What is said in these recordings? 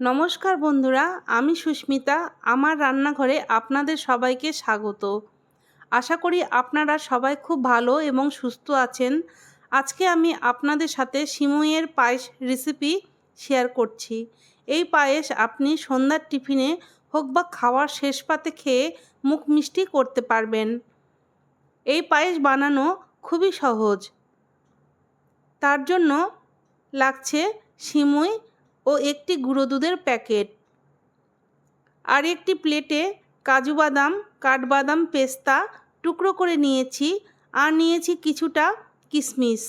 নমস্কার বন্ধুরা, আমি সুস্মিতা। আমার রান্নাঘরে আপনাদের সবাইকে স্বাগত। আশা করি আপনারা সবাই খুব ভালো এবং সুস্থ আছেন। আজকে আমি আপনাদের সাথে সিমইয়ের পায়েস রেসিপি শেয়ার করছি। এই পায়েস আপনি সন্ধ্যার টিফিনে হোক বা খাওয়ার শেষ পাতে খেয়ে মুখ মিষ্টি করতে পারবেন। এই পায়েস বানানো খুবই সহজ। তার জন্য লাগছে সিমুই ও একটি গুঁড়ো দুধের প্যাকেট। আর একটি প্লেটে কাজু বাদাম, কাঠবাদাম পেস্তা টুকরো করে নিয়েছি আর নিয়েছি কিছুটা কিশমিশ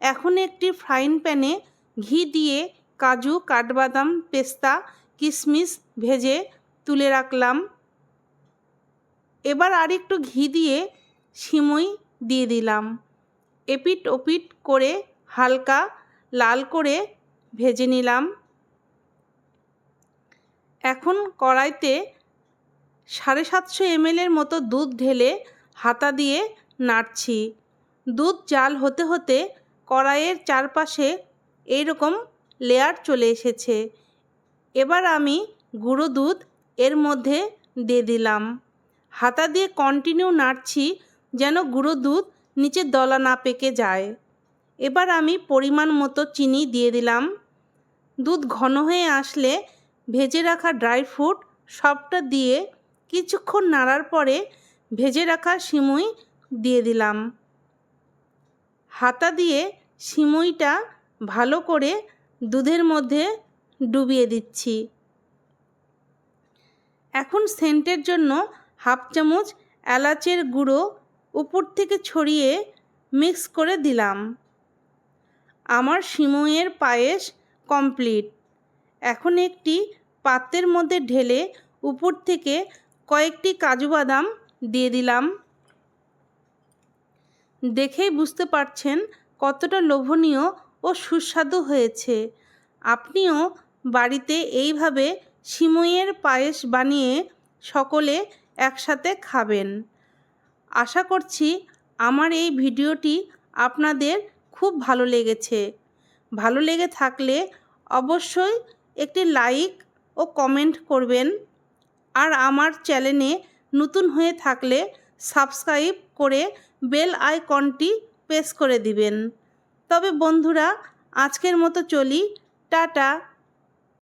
এখন একটি ফ্রাইং প্যানে ঘি দিয়ে কাজু, কাঠবাদাম, পেস্তা কিশমিশ ভেজে তুলে রাখলাম। এবার আর একটু ঘি দিয়ে সিমুই দিয়ে দিলাম। এপিট ওপিট করে হালকা লাল করে ভেজে নিলাম। এখন কড়াইতে সাড়ে সাতশো এমএলের মতো দুধ ঢেলে হাতা দিয়ে নাড়ছি। দুধ জাল হতে হতে কড়াইয়ের চারপাশে এইরকম লেয়ার চলে এসেছে। এবার আমি গুঁড়ো দুধ এর মধ্যে দিয়ে দিলাম। হাতা দিয়ে কন্টিনিউ নাড়ছি যেন গুঁড়ো দুধ নিচে দলা না পেকে যায়। এবার আমি পরিমাণ মতো চিনি দিয়ে দিলাম। দুধ ঘন হয়ে আসলে ভেজে রাখা ড্রাই ফ্রুট সবটা দিয়ে কিছুক্ষণ নাড়ার পরে ভেজে রাখা সিমুই দিয়ে দিলাম। হাতা দিয়ে সিমুইটা ভালো করে দুধের মধ্যে ডুবিয়ে দিচ্ছি। এখন সেন্টের জন্য হাফ চামচ এলাচের গুঁড়ো উপর থেকে ছড়িয়ে মিক্স করে দিলাম। আমার সিমুইয়ের পায়েস কমপ্লিট। এখন একটি পাত্রের মধ্যে ঢেলে উপর থেকে কয়েকটি কাজু বাদাম দিয়ে দিলাম। দেখেই বুঝতে পারছেন কতটা লোভনীয় ও সুস্বাদু হয়েছে। আপনিও বাড়িতে এইভাবে সিমইয়ের পায়েস বানিয়ে সকলে একসাথে খাবেন। আশা করছি আমার এই ভিডিওটি আপনাদের খুব ভালো লেগেছে। ভালো লেগে থাকলে অবশ্যই একটি লাইক ও কমেন্ট করবেন। আর আমার চ্যানেলে নতুন হয়ে থাকলে সাবস্ক্রাইব করে বেল আইকনটি প্রেস করে দিবেন। তবে বন্ধুরা, আজকের মতো চলি। টাটা।